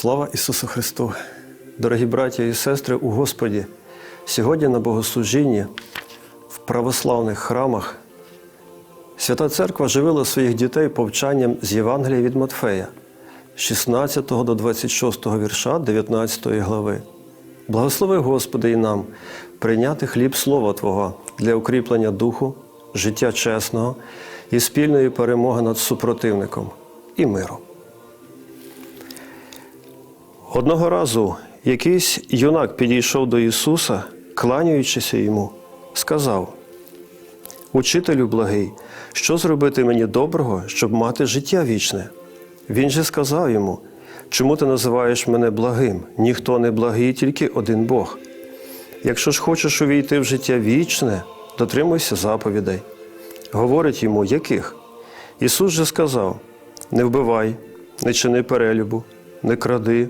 Слава Ісусу Христу! Дорогі браття і сестри у Господі! Сьогодні на богослужінні в православних храмах Свята Церква живила своїх дітей повчанням з Євангелія від Матфея, 16 до 26 вірша 19 глави. Благослови Господи і нам прийняти хліб Слова Твого для укріплення духу, життя чесного і спільної перемоги над супротивником і миру. Одного разу якийсь юнак підійшов до Ісуса, кланяючися йому, сказав: Учителю благий, що зробити мені доброго, щоб мати життя вічне? Він же сказав йому: Чому ти називаєш мене благим? Ніхто не благий, тільки один Бог. Якщо ж хочеш увійти в життя вічне, дотримуйся заповідей. Говорить йому, яких? Ісус же сказав: Не вбивай, не чини перелюбу, не кради,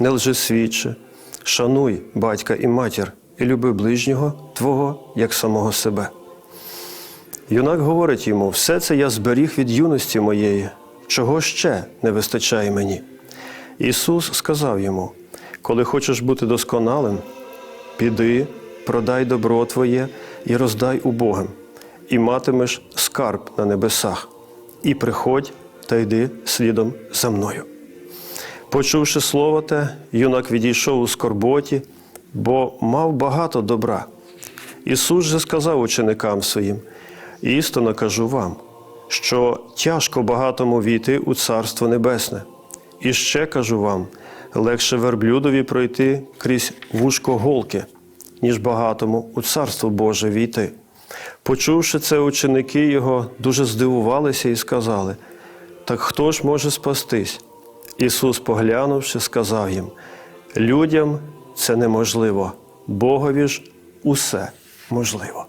не лжи свідче, шануй батька і матір, і люби ближнього Твого, як самого себе. Юнак говорить йому: все це я зберіг від юності моєї, чого ще не вистачає мені. Ісус сказав йому: коли хочеш бути досконалим, піди, продай добро твоє і роздай убогим, і матимеш скарб на небесах, і приходь та йди слідом за мною. Почувши слово те, юнак відійшов у скорботі, бо мав багато добра. Ісус же сказав ученикам своїм: істинно кажу вам, що тяжко багатому війти у Царство Небесне. І ще кажу вам: легше верблюдові пройти крізь вушко голки, ніж багатому у Царство Боже війти. Почувши це, ученики його дуже здивувалися і сказали: Так хто ж може спастись? Ісус, поглянувши, сказав їм: людям це неможливо, Богові ж усе можливо.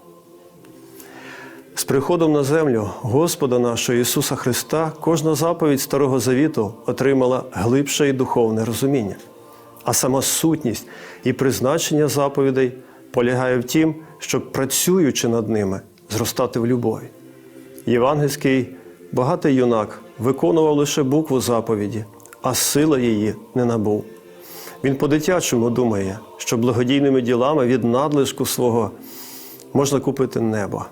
З приходом на землю Господа нашого Ісуса Христа кожна заповідь Старого Завіту отримала глибше і духовне розуміння, а сама сутність і призначення заповідей полягає в тім, щоб, працюючи над ними, зростати в любові. Євангельський багатий юнак виконував лише букву заповіді, а сила її не набув. Він по-дитячому думає, що благодійними ділами від надлишку свого можна купити небо.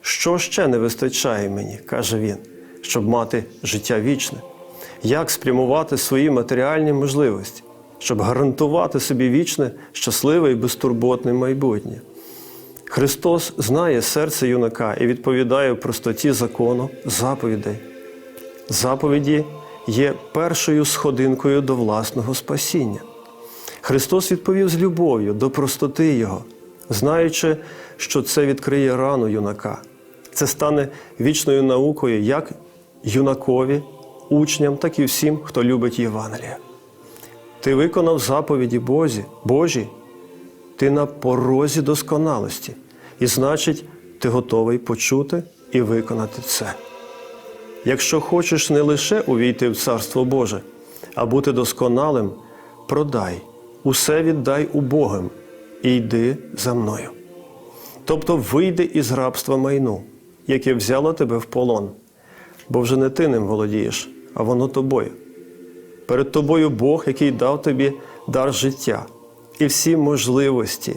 Що ще не вистачає мені, каже він, щоб мати життя вічне? Як спрямувати свої матеріальні можливості, щоб гарантувати собі вічне, щасливе і безтурботне майбутнє? Христос знає серце юнака і відповідає в простоті закону заповідей. Заповіді є першою сходинкою до власного спасіння. Христос відповів з любов'ю до простоти Його, знаючи, що це відкриє рану юнака. Це стане вічною наукою як юнакові, учням, так і всім, хто любить Євангелія. Ти виконав заповіді Бозі, Божі, ти на порозі досконалості, і значить, ти готовий почути і виконати це. Якщо хочеш не лише увійти в Царство Боже, а бути досконалим, продай, усе віддай убогим і йди за мною. Тобто вийди із рабства майну, яке взяло тебе в полон, бо вже не ти ним володієш, а воно тобою. Перед тобою Бог, який дав тобі дар життя і всі можливості,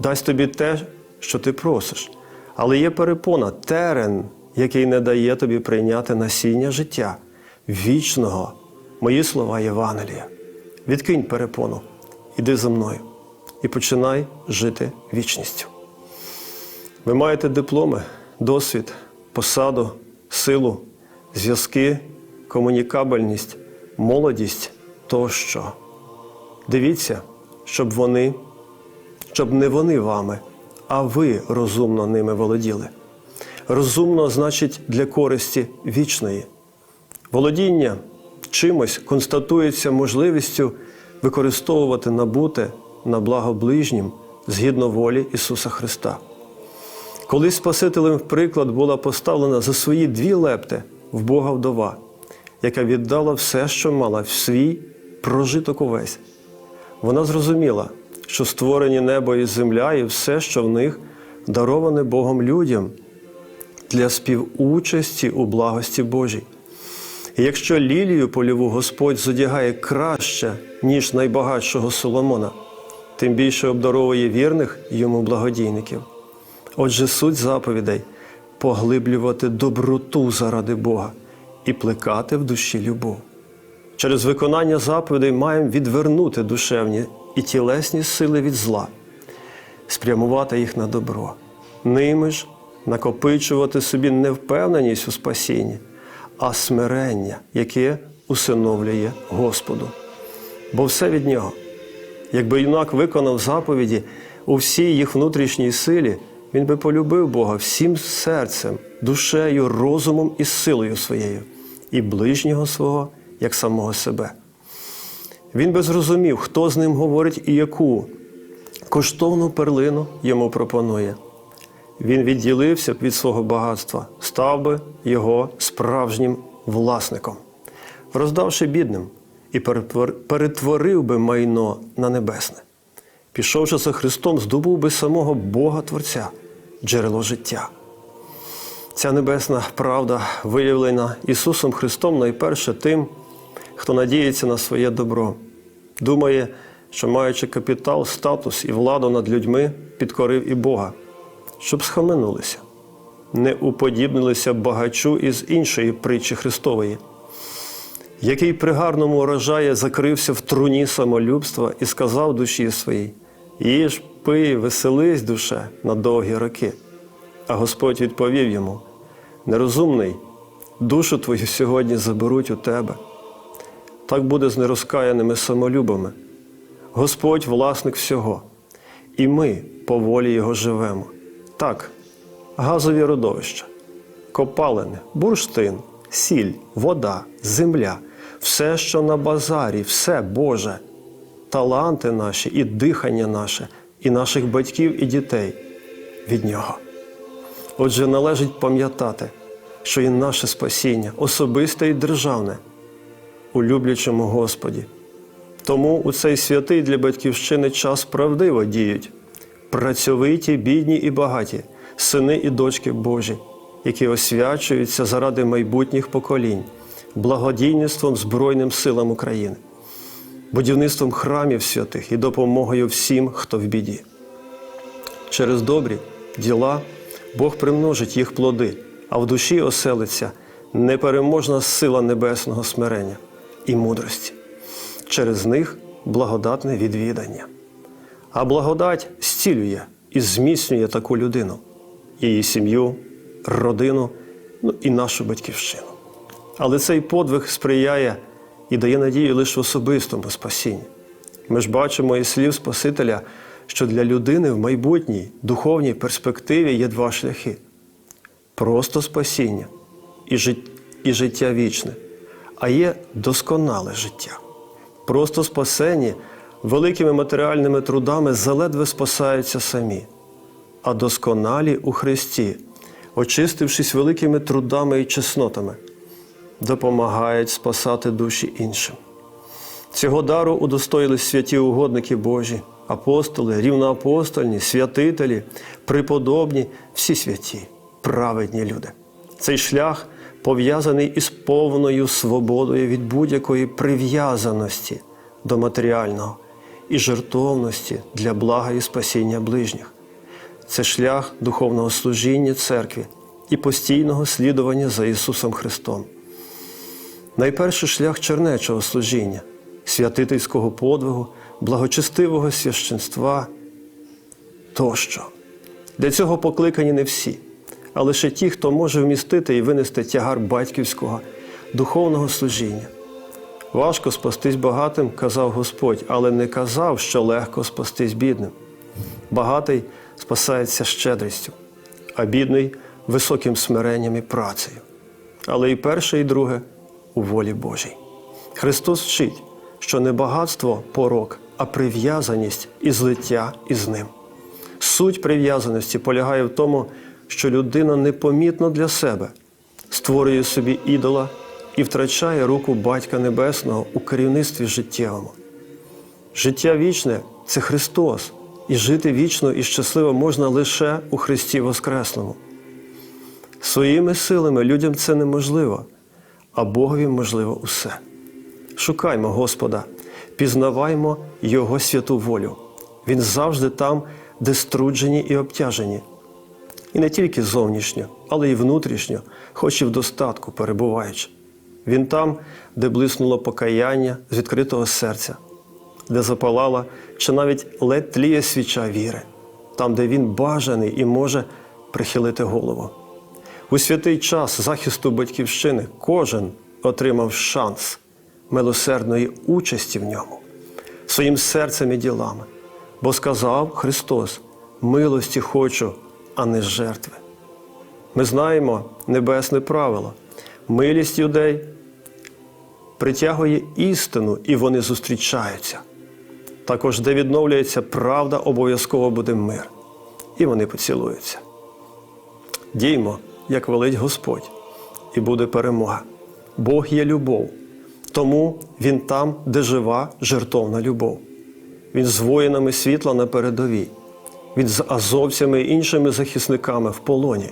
дасть тобі те, що ти просиш. Але є перепона, терен, який не дає тобі прийняти насіння життя, вічного, мої слова Євангелія. Відкинь перепону, іди за мною і починай жити вічністю. Ви маєте дипломи, досвід, посаду, силу, зв'язки, комунікабельність, молодість тощо. Дивіться, щоб вони, щоб не вони вами, а ви розумно ними володіли. Розумно значить для користі вічної. Володіння чимось констатується можливістю використовувати набуте на благо ближнім згідно волі Ісуса Христа. Колись Спасителем в приклад була поставлена за свої дві лепти в Бога вдова, яка віддала все, що мала в свій прожиток увесь. Вона зрозуміла, що створені небо і земля, і все, що в них дароване Богом людям для співучасті у благості Божій. Якщо лілію польову Господь зодягає краще, ніж найбагатшого Соломона, тим більше обдаровує вірних йому благодійників. Отже, суть заповідей поглиблювати доброту заради Бога і плекати в душі любов. Через виконання заповідей маємо відвернути душевні і тілесні сили від зла, спрямувати їх на добро, ними ж накопичувати собі не впевненість у спасінні, а смирення, яке усиновлює Господу. Бо все від нього. Якби юнак виконав заповіді у всій їх внутрішній силі, він би полюбив Бога всім серцем, душею, розумом і силою своєю, і ближнього свого, як самого себе. Він би зрозумів, хто з ним говорить і яку коштовну перлину йому пропонує. Він відділився б від свого багатства, став би його справжнім власником, роздавши бідним і перетворив би майно на небесне. Пішовши за Христом, здобув би самого Бога Творця, джерело життя. Ця небесна правда виявлена Ісусом Христом найперше тим, хто надіється на своє добро, думає, що маючи капітал, статус і владу над людьми, підкорив і Бога, щоб схаменулися, не уподібнилися багачу із іншої притчі Христової, який при гарному урожаї закрився в труні самолюбства і сказав душі своїй: Їж, пий, веселись, душе, на довгі роки. А Господь відповів йому: Нерозумний, душу твою сьогодні заберуть у тебе. Так буде з нерозкаяними самолюбами. Господь власник всього, і ми по волі Його живемо. Так, газові родовища, копалини, бурштин, сіль, вода, земля, все, що на базарі, все Боже, таланти наші і дихання наше, і наших батьків і дітей від Нього. Отже, належить пам'ятати, що і наше спасіння, особисте і державне, у люблячому Господі. Тому у цей святий для батьківщини час правдиво діють працьовиті, бідні і багаті, сини і дочки Божі, які освячуються заради майбутніх поколінь, благодійництвом Збройним силам України, будівництвом храмів святих і допомогою всім, хто в біді. Через добрі діла Бог примножить їх плоди, а в душі оселиться непереможна сила небесного смирення і мудрості. Через них благодатне відвідання. А благодать зцілює і зміцнює таку людину, її сім'ю, родину, ну і нашу батьківщину. Але цей подвиг сприяє і дає надію лише особистому спасінні. Ми ж бачимо із слів Спасителя, що для людини в майбутній духовній перспективі є два шляхи: просто спасіння і, жит... і життя вічне, а є досконале життя. Просто спасені великими матеріальними трудами заледве спасаються самі, а досконалі у Христі, очистившись великими трудами і чеснотами, допомагають спасати душі іншим. Цього дару удостоїлись святі угодники Божі, апостоли, рівноапостольні, святителі, преподобні, всі святі, праведні люди. Цей шлях пов'язаний із повною свободою від будь-якої прив'язаності до матеріального і жертовності для блага і спасіння ближніх. Це шлях духовного служіння церкві і постійного слідування за Ісусом Христом. Найперший шлях чернечого служіння, святительського подвигу, благочестивого священства тощо. Для цього покликані не всі, а лише ті, хто може вмістити і винести тягар батьківського, духовного служіння. Важко спастись багатим, казав Господь, але не казав, що легко спастись бідним. Багатий спасається щедрістю, а бідний високим смиренням і працею. Але і перше, і друге у волі Божій. Христос вчить, що не багатство порок, а прив'язаність і злиття із ним. Суть прив'язаності полягає в тому, що людина непомітно для себе створює собі ідола і втрачає руку Батька Небесного у керівництві життєвому. Життя вічне це Христос, і жити вічно і щасливо можна лише у Христі Воскресному. Своїми силами людям це неможливо, а Богові можливо усе. Шукаймо Господа, пізнаваймо Його святу волю. Він завжди там, де струджені і обтяжені. І не тільки зовнішньо, але й внутрішньо, хоч і в достатку перебуваючи. Він там, де блиснуло покаяння з відкритого серця, де запалала чи навіть ледь тліє свіча віри, там, де він бажаний і може прихилити голову. У святий час захисту батьківщини кожен отримав шанс милосердної участі в ньому, своїм серцем і ділами. Бо сказав Христос: милості хочу, а не жертви. Ми знаємо небесне правило. Милість людей притягує істину, і вони зустрічаються. Також, де відновлюється правда, обов'язково буде мир. І вони поцілуються. Діймо, як велить Господь, і буде перемога. Бог є любов, тому Він там, де жива жертовна любов. Він з воїнами світла на передовій. Він з азовцями і іншими захисниками в полоні.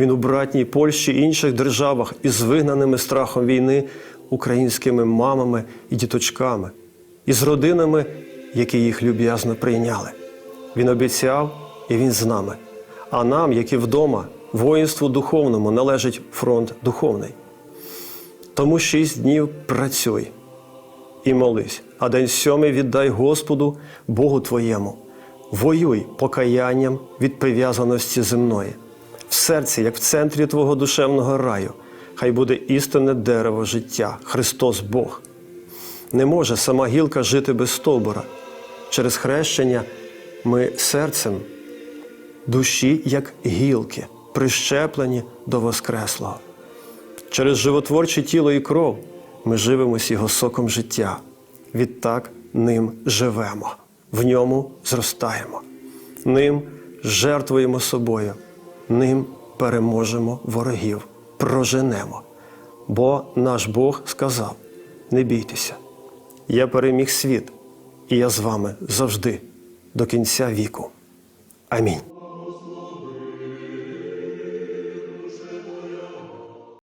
Він у братній Польщі і інших державах із вигнаними страхом війни українськими мамами і діточками, і з родинами, які їх люб'язно прийняли. Він обіцяв, і він з нами. А нам, які вдома, воїнству духовному належить фронт духовний. Тому шість днів працюй і молись, а день сьомий віддай Господу, Богу твоєму. Воюй покаянням від прив'язаності земної. В серці, як в центрі твого душевного раю, хай буде істинне дерево життя, Христос Бог. Не може сама гілка жити без стовбура. Через хрещення ми серцем душі, як гілки, прищеплені до Воскреслого. Через животворче тіло і кров ми живемося його соком життя. Відтак ним живемо, в ньому зростаємо, ним жертвуємо собою, ним переможемо ворогів, проженемо. Бо наш Бог сказав: не бійтеся, я переміг світ, і я з вами завжди до кінця віку. Амінь.